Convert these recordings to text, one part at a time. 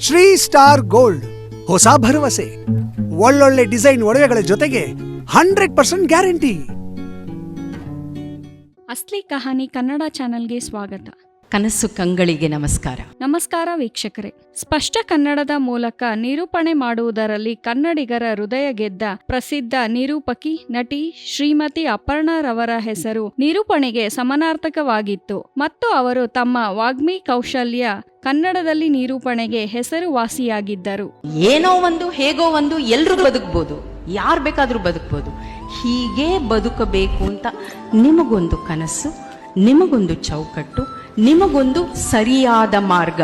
Shri star gold. ಹೊಸ ಭರವಸೆ. ಒಳ್ಳೊಳ್ಳೆ ಡಿಸೈನ್ ಒಡವೆಗಳ ಜೊತೆಗೆ hundred percent guarantee. Asli Kahani Kannada ಚಾನೆಲ್ಗೆ ಸ್ವಾಗತ. ಕನಸು ಕಂಗಳಿಗೆ ನಮಸ್ಕಾರ. ನಮಸ್ಕಾರ ವೀಕ್ಷಕರೇ. ಸ್ಪಷ್ಟ ಕನ್ನಡದ ಮೂಲಕ ನಿರೂಪಣೆ ಮಾಡುವುದರಲ್ಲಿ ಕನ್ನಡಿಗರ ಹೃದಯ ಗೆದ್ದ ಪ್ರಸಿದ್ಧ ನಿರೂಪಕಿ ನಟಿ ಶ್ರೀಮತಿ ಅಪರ್ಣರವರ ಹೆಸರು ನಿರೂಪಣೆಗೆ ಸಮನಾರ್ಥಕವಾಗಿತ್ತು. ಮತ್ತು ಅವರು ತಮ್ಮ ವಾಗ್ಮಿ ಕೌಶಲ್ಯ ಕನ್ನಡದಲ್ಲಿ ನಿರೂಪಣೆಗೆ ಹೆಸರುವಾಸಿಯಾಗಿದ್ದರು. ಏನೋ ಒಂದು ಹೇಗೋ ಒಂದು ಎಲ್ರು ಬದುಕಬಹುದು ಯಾರು ಬೇಕಾದರೂ ಬದುಕಬಹುದು ಹೀಗೆ ಬದುಕಬೇಕು ಅಂತ ನಿಮಗೊಂದು ಕನಸು ನಿಮಗೊಂದು ಚೌಕಟ್ಟು ನಿಮಗೊಂದು ಸರಿಯಾದ ಮಾರ್ಗ.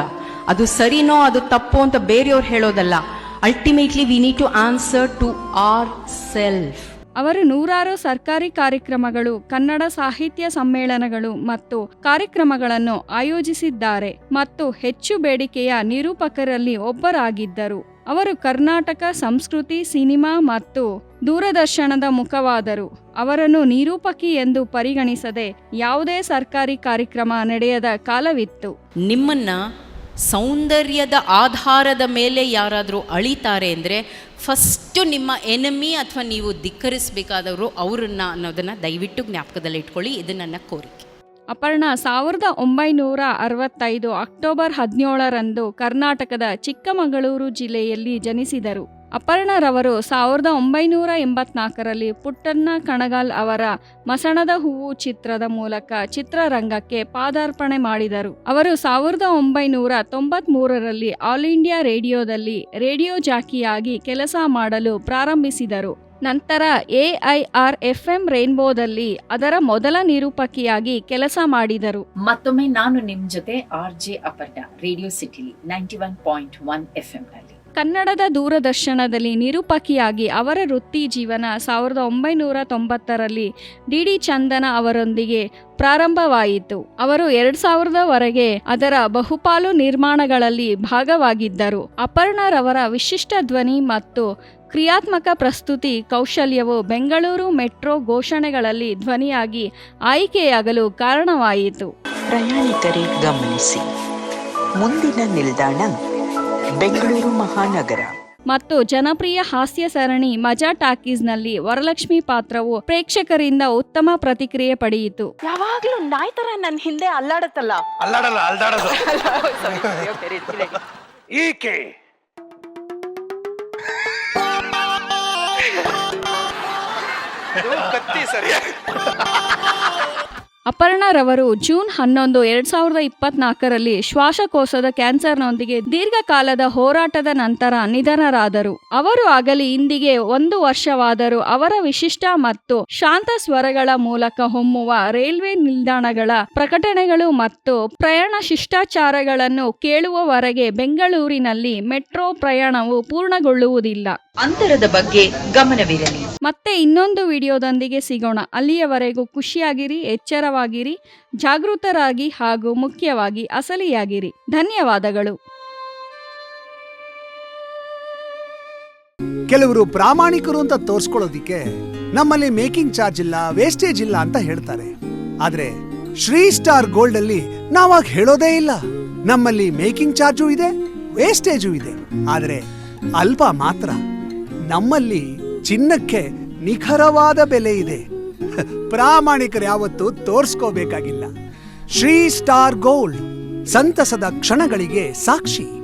ಅದು ಸರಿನೋ ಅದು ತಪ್ಪೋ ಅಂತ ಬೇರೆಯವ್ರು ಹೇಳೋದಲ್ಲ. Ultimately we need to answer to our self ಅವರು ನೂರಾರು ಸರ್ಕಾರಿ ಕಾರ್ಯಕ್ರಮಗಳು, ಕನ್ನಡ ಸಾಹಿತ್ಯ ಸಮ್ಮೇಳನಗಳು ಮತ್ತು ಕಾರ್ಯಕ್ರಮಗಳನ್ನು ಆಯೋಜಿಸಿದ್ದಾರೆ ಮತ್ತು ಹೆಚ್ಚು ಬೇಡಿಕೆಯ ನಿರೂಪಕರಲ್ಲಿ ಒಬ್ಬರಾಗಿದ್ದರು. ಅವರು ಕರ್ನಾಟಕ, ಸಂಸ್ಕೃತಿ, ಸಿನಿಮಾ ಮತ್ತು ದೂರದರ್ಶನದ ಮುಖವಾದರು. ಅವರನ್ನು ನಿರೂಪಕಿ ಎಂದು ಪರಿಗಣಿಸದೆ ಯಾವುದೇ ಸರ್ಕಾರಿ ಕಾರ್ಯಕ್ರಮ ನಡೆಯದ ಕಾಲವಿತ್ತು. ನಿಮ್ಮನ್ನ ಸೌಂದರ್ಯದ ಆಧಾರದ ಮೇಲೆ ಯಾರಾದರೂ ಅಳಿತಾರೆ ಅಂದರೆ ಫಸ್ಟು ನಿಮ್ಮ ಎನಮಿ ಅಥವಾ ನೀವು ಧಿಕ್ಕರಿಸಬೇಕಾದವರು ಅವರನ್ನು ಅನ್ನೋದನ್ನು ದಯವಿಟ್ಟು ಜ್ಞಾಪಕದಲ್ಲಿ ಇಟ್ಕೊಳ್ಳಿ ಇದು ನನ್ನ ಕೋರಿಕೆ. ಅಪರ್ಣ, ಸಾವಿರದ ಒಂಬೈನೂರ ಅರವತ್ತೈದು ಅಕ್ಟೋಬರ್ ಹದಿನೇಳರಂದು ಕರ್ನಾಟಕದ ಚಿಕ್ಕಮಗಳೂರು ಜಿಲ್ಲೆಯಲ್ಲಿ ಜನಿಸಿದರು. ಅಪರ್ಣರವರು ಸಾವಿರದ ಒಂಬೈನೂರ ಎಂಬತ್ನಾಲ್ಕರಲ್ಲಿ ಪುಟ್ಟಣ್ಣ ಕಣಗಾಲ್ ಅವರ ಮಸಣದ ಹೂವು ಚಿತ್ರದ ಮೂಲಕ ಚಿತ್ರರಂಗಕ್ಕೆ ಪಾದಾರ್ಪಣೆ ಮಾಡಿದರು. ಅವರು ಸಾವಿರದ ಒಂಬೈನೂರ ತೊಂಬತ್ಮೂರರಲ್ಲಿ ಆಲ್ ಇಂಡಿಯಾ ರೇಡಿಯೋದಲ್ಲಿ ರೇಡಿಯೋ ಜಾಕಿಯಾಗಿ ಕೆಲಸ ಮಾಡಲು ಪ್ರಾರಂಭಿಸಿದರು. ನಂತರ ಎಐಆರ್ ಎಫ್ಎಂ ರೇನ್ಬೋದಲ್ಲಿ ಅದರ ಮೊದಲ ನಿರೂಪಕಿಯಾಗಿ ಕೆಲಸ ಮಾಡಿದರು. ಮತ್ತೊಮ್ಮೆ ನಾನು ನಿಮ್ ಜೊತೆ ಆರ್ ಜೆ ಅಪರ್ಣ ರೇಡಿಯೋ ಸಿಟಿಲಿ ninety one point one F M ಕನ್ನಡದ ದೂರದರ್ಶನದಲ್ಲಿ ನಿರೂಪಕಿಯಾಗಿ ಅವರ ವೃತ್ತಿ ಜೀವನ ಸಾವಿರದ ಒಂಬೈನೂರ ತೊಂಬತ್ತರಲ್ಲಿ ಡಿ ಡಿ ಚಂದನ ಅವರೊಂದಿಗೆ ಪ್ರಾರಂಭವಾಯಿತು. ಅವರು ಎರಡ್ ಸಾವಿರದವರೆಗೆ ಅದರ ಬಹುಪಾಲು ನಿರ್ಮಾಣಗಳಲ್ಲಿ ಭಾಗವಾಗಿದ್ದರು. ಅಪರ್ಣರವರ ವಿಶಿಷ್ಟ ಧ್ವನಿ ಮತ್ತು ಕ್ರಿಯಾತ್ಮಕ ಪ್ರಸ್ತುತಿ ಕೌಶಲ್ಯವು ಬೆಂಗಳೂರು ಮೆಟ್ರೋ ಘೋಷಣೆಗಳಲ್ಲಿ ಧ್ವನಿಯಾಗಿ ಆಯ್ಕೆಯಾಗಲು ಕಾರಣವಾಯಿತು. ಪ್ರಯಾಣಿಕರೇ ಗಮನಿಸಿ. ಮುಂದಿನ ನಿಲ್ದಾಣ ಬೆಂಗಳೂರು ಮಹಾನಗರ. ಮತ್ತು ಜನಪ್ರಿಯ ಹಾಸ್ಯ ಸರಣಿ ಮಜಾ ಟಾಕೀಸ್ನಲ್ಲಿ ವರಲಕ್ಷ್ಮಿ ಪಾತ್ರವು ಪ್ರೇಕ್ಷಕರಿಂದ ಉತ್ತಮ ಪ್ರತಿಕ್ರಿಯೆ ಪಡೆಯಿತು. ಯಾವಾಗ್ಲೂ ನಾಯಿ ತರ ನನ್ನ ಹಿಂದೆ ಅಲ್ಲಾಡತ್ತಲ್ಲ? ಅಲ್ಲಾಡಲ್ಲ ಅಲ್ದಾಡೋದು. ಈಕೆ ಸರಿಯಾಗಿ ಅಪರ್ಣರವರು ಜೂನ್ ಹನ್ನೊಂದು, ಎರಡ್ ಸಾವಿರದ ಇಪ್ಪತ್ನಾಲ್ಕರಲ್ಲಿ ಶ್ವಾಸಕೋಶದ ಕ್ಯಾನ್ಸರ್ನೊಂದಿಗೆ ದೀರ್ಘಕಾಲದ ಹೋರಾಟದ ನಂತರ ನಿಧನರಾದರು. ಅವರು ಆಗಲಿ ಇಂದಿಗೆ ಒಂದು ವರ್ಷವಾದರೂ ಅವರ ವಿಶಿಷ್ಟ ಮತ್ತು ಶಾಂತ ಸ್ವರಗಳ ಮೂಲಕ ಹೊಮ್ಮುವ ರೈಲ್ವೆ ನಿಲ್ದಾಣಗಳ ಪ್ರಕಟಣೆಗಳು ಮತ್ತು ಪ್ರಯಾಣ ಶಿಷ್ಟಾಚಾರಗಳನ್ನು ಕೇಳುವವರೆಗೆ ಬೆಂಗಳೂರಿನಲ್ಲಿ ಮೆಟ್ರೋ ಪ್ರಯಾಣವು ಪೂರ್ಣಗೊಳ್ಳುವುದಿಲ್ಲ. ಅಂತರದ ಬಗ್ಗೆ ಗಮನವಿರಲಿ. ಮತ್ತೆ ಇನ್ನೊಂದು ವಿಡಿಯೋದೊಂದಿಗೆ ಸಿಗೋಣ. ಅಲ್ಲಿಯವರೆಗೂ ಖುಷಿಯಾಗಿರಿ ಎಚ್ಚರವಾಗಿರಿ ಜಾಗೃತರಾಗಿ ಹಾಗೂ ಮುಖ್ಯವಾಗಿ ಅಸಲಿಯಾಗಿರಿ. ಧನ್ಯವಾದಗಳು. ಕೆಲವರು ಪ್ರಾಮಾಣಿಕರು ಅಂತ ತೋರಿಸ್ಕೊಳ್ಳೋದಿಕ್ಕೆ ನಮ್ಮಲ್ಲಿ ಮೇಕಿಂಗ್ ಚಾರ್ಜ್ ಇಲ್ಲ ವೇಸ್ಟೇಜ್ ಇಲ್ಲ ಅಂತ ಹೇಳ್ತಾರೆ. ಆದ್ರೆ ಶ್ರೀ ಸ್ಟಾರ್ ಗೋಲ್ಡ್ ಅಲ್ಲಿ ನಾವಾಗ ಹೇಳೋದೇ ಇಲ್ಲ. ನಮ್ಮಲ್ಲಿ ಮೇಕಿಂಗ್ ಚಾರ್ಜು ಇದೆ ವೇಸ್ಟೇಜು ಇದೆ. ಆದ್ರೆ ಅಲ್ಪ ಮಾತ್ರ. ನಮ್ಮಲ್ಲಿ ಚಿನ್ನಕ್ಕೆ ನಿಖರವಾದ ಬೆಲೆ ಇದೆ. ಪ್ರಾಮಾಣಿಕರು ಯಾವತ್ತೂ ತೋರಿಸ್ಕೋಬೇಕಾಗಿಲ್ಲ. ಶ್ರೀ ಸ್ಟಾರ್ ಗೋಲ್ಡ್ ಸಂತಸದ ಕ್ಷಣಗಳಿಗೆ ಸಾಕ್ಷಿ.